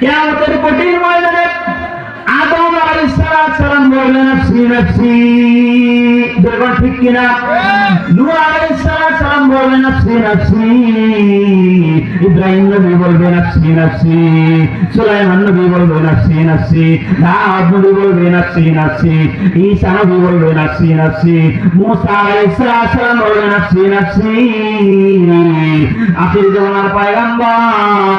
কেয়ামতের কঠিন ময়দানে আদম আলাইহিস সালাম বললেন, নফসি নফসি। দেখুন ঠিক কিনা? নূহ আলাইহিস সালাম বললেন, নফসি নফসি। ইব্রাহিম নবী বলবে, নফসি নফসি। সুলাইমান নবী বলবে, নফসি নফসি। দাউদ নবী বলবে, নফসি নফসি। ঈসা নবী বলবে, নফসি নফসি। মুসা আলাইহিস সালাম বলবে, নফসি নফসি। আখির জামানার পয়গম্বর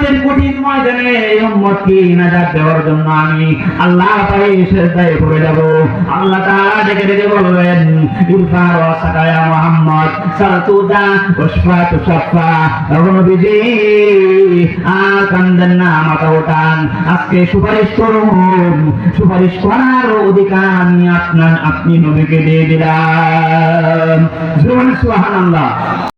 কিয়ামতের কঠিন ময়দানে এই উম্মতকে নাজাত দেওয়ার জন্য আমি আল্লাহর পায়ে সেজদায় পড়ে যাব। আল্লাহ তাআলা ডেকে ডেকে বলবেন ইরফা রাসাকা ইয়া মুহাম্মদ ওঠান। আজকে সুপারিশ করুন, সুপারিশ করার অধিকার আমি আপনার, আপনি নবীকে দিয়ে দিলাম। সুবহানাল্লাহ।